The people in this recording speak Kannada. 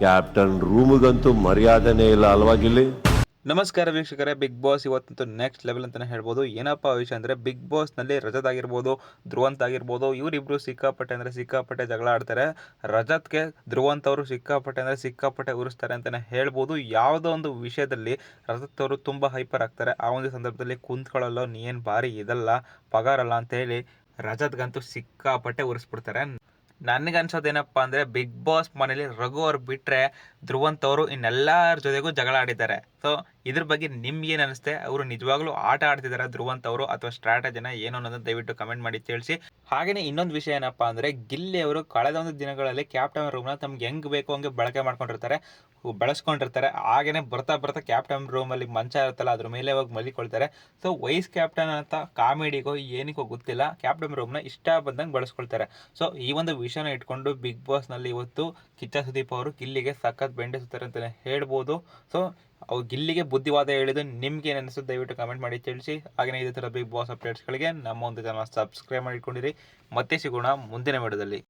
ಕ್ಯಾಪ್ಟನ್ ರೂಮ್ಗಂತೂ ಮರ್ಯಾದೆನೇ ಇಲ್ಲ ಅಲ್ವಾ ಗಿಲ್ಲಿ? ನಮಸ್ಕಾರ ವೀಕ್ಷಕರೇ ಬಿಗ್ ಬಾಸ್ ಇವತ್ತಂತೂ ನೆಕ್ಸ್ಟ್ ಲೆವೆಲ್ ಅಂತಲೇ ಹೇಳ್ಬೋದು. ಏನಪ್ಪ ವಿಷಯ ಅಂದರೆ ಬಿಗ್ ಬಾಸ್ನಲ್ಲಿ ರಜತ್ ಆಗಿರ್ಬೋದು, ಧ್ರುವಂತ್ ಆಗಿರ್ಬೋದು, ಇವರಿಬ್ರು ಸಿಕ್ಕಾಪಟ್ಟೆ ಅಂದರೆ ಸಿಕ್ಕಾಪಟ್ಟೆ ಜಗಳ ಆಡ್ತಾರೆ. ರಜತ್ಗೆ ಧ್ರುವಂತ್ ಅವರು ಸಿಕ್ಕಾಪಟ್ಟೆ ಅಂದರೆ ಸಿಕ್ಕಾಪಟ್ಟೆ ಉರಿಸ್ತಾರೆ ಅಂತಲೇ ಹೇಳ್ಬೋದು. ಯಾವುದೋ ಒಂದು ವಿಷಯದಲ್ಲಿ ರಜತ್ ಅವರು ತುಂಬ ಹೈಪರ್ ಆಗ್ತಾರೆ. ಆ ಒಂದು ಸಂದರ್ಭದಲ್ಲಿ ಕುಂತ್ಕೊಳ್ಳಲ್ಲ ನೀ ಏನು ಭಾರಿ ಇದಲ್ಲ, ಪಗಾರಲ್ಲ ಅಂತ ಹೇಳಿ ರಜತ್ಗಂತೂ ಸಿಕ್ಕಾಪಟ್ಟೆ ಉರಿಸ್ಬಿಡ್ತಾರೆ. ನನಗನ್ಸೋದೇನಪ್ಪ ಅಂದರೆ ಬಿಗ್ ಬಾಸ್ ಮನೇಲಿ ರಘು ಅವ್ರು ಬಿಟ್ಟರೆ ಧ್ರುವಂತ್ ಅವರು ಇನ್ನೆಲ್ಲರ ಜೊತೆಗೂ ಜಗಳ ಆಡಿದ್ದಾರೆ. ಸೊ ಇದ್ರ ಬಗ್ಗೆ ನಿಮ್ಗೆ ಏನು ಅನಿಸುತ್ತೆ ಅವರು ನಿಜವಾಗ್ಲೂ ಆಟ ಆಡ್ತಿದ್ದಾರೆ ಧ್ರುವಂತ್ ಅವರು ಅಥವಾ ಸ್ಟ್ರಾಟಜಿನ ಏನು ಅನ್ನೋದನ್ನ ದಯವಿಟ್ಟು ಕಮೆಂಟ್ ಮಾಡಿ ತಿಳಿಸಿ. ಹಾಗೆಯೇ ಇನ್ನೊಂದು ವಿಷಯ ಏನಪ್ಪ ಅಂದರೆ, ಗಿಲ್ಲಿ ಅವರು ಕಳೆದ ಒಂದು ದಿನಗಳಲ್ಲಿ ಕ್ಯಾಪ್ಟನ್ ರೂಮ್ನ ತಮ್ಗೆ ಹೆಂಗೆ ಬೇಕೋ ಹಂಗೆ ಬಳಕೆ ಮಾಡ್ಕೊಂಡಿರ್ತಾರೆ ಬಳಸ್ಕೊಂಡಿರ್ತಾರೆ. ಹಾಗೆಯೇ ಬರ್ತಾ ಬರ್ತಾ ಕ್ಯಾಪ್ಟನ್ ರೂಮಲ್ಲಿ ಮಂಚ ಇರುತ್ತಲ್ಲ, ಅದ್ರ ಮೇಲೆ ಹೋಗಿ ಮಲಿಕೊಳ್ತಾರೆ. ಸೊ ವೈಸ್ ಕ್ಯಾಪ್ಟನ್ ಅಂತ ಕಾಮಿಡಿಗೋ ಏನಕ್ಕೋ ಗೊತ್ತಿಲ್ಲ ಕ್ಯಾಪ್ಟನ್ ರೂಮ್ನ ಇಷ್ಟ ಬಂದಂಗೆ ಬಳಸ್ಕೊಳ್ತಾರೆ. ಸೊ ಈ ಒಂದು ವಿಷಯನ ಇಟ್ಕೊಂಡು ಬಿಗ್ ಬಾಸ್ನಲ್ಲಿ ಇವತ್ತು ಕಿಚ್ಚ ಸುದೀಪ್ ಅವರು ಗಿಲ್ಲಿಗೆ ಸಖತ್ ಬೆಂಡಿಸುತ್ತಾರೆ ಅಂತಲೇ ಹೇಳ್ಬೋದು. ಸೊ ಅವ್ರು ಗಿಲ್ಲಿಗೆ ಬುದ್ಧಿವಾದ ಹೇಳಿದ್ದು ನಿಮ್ಗೆ ಏನು ಅನಿಸುತ್ತೆ ದಯವಿಟ್ಟು ಕಮೆಂಟ್ ಮಾಡಿ ತಿಳಿಸಿ. ಹಾಗೆಯೇ ಇದೇ ಥರ ಬಿಗ್ ಬಾಸ್ ಅಪ್ಡೇಟ್ಸ್ಗಳಿಗೆ ನಮ್ಮ ಒಂದು ಚಾನಲ್ ಸಬ್ಸ್ಕ್ರೈಬ್ ಮಾಡಿಕೊಂಡಿರಿ ಮತ್ತೆ ಸಿಗೋಣ ಮುಂದಿನ ವಿಡಿಯೋದಲ್ಲಿ.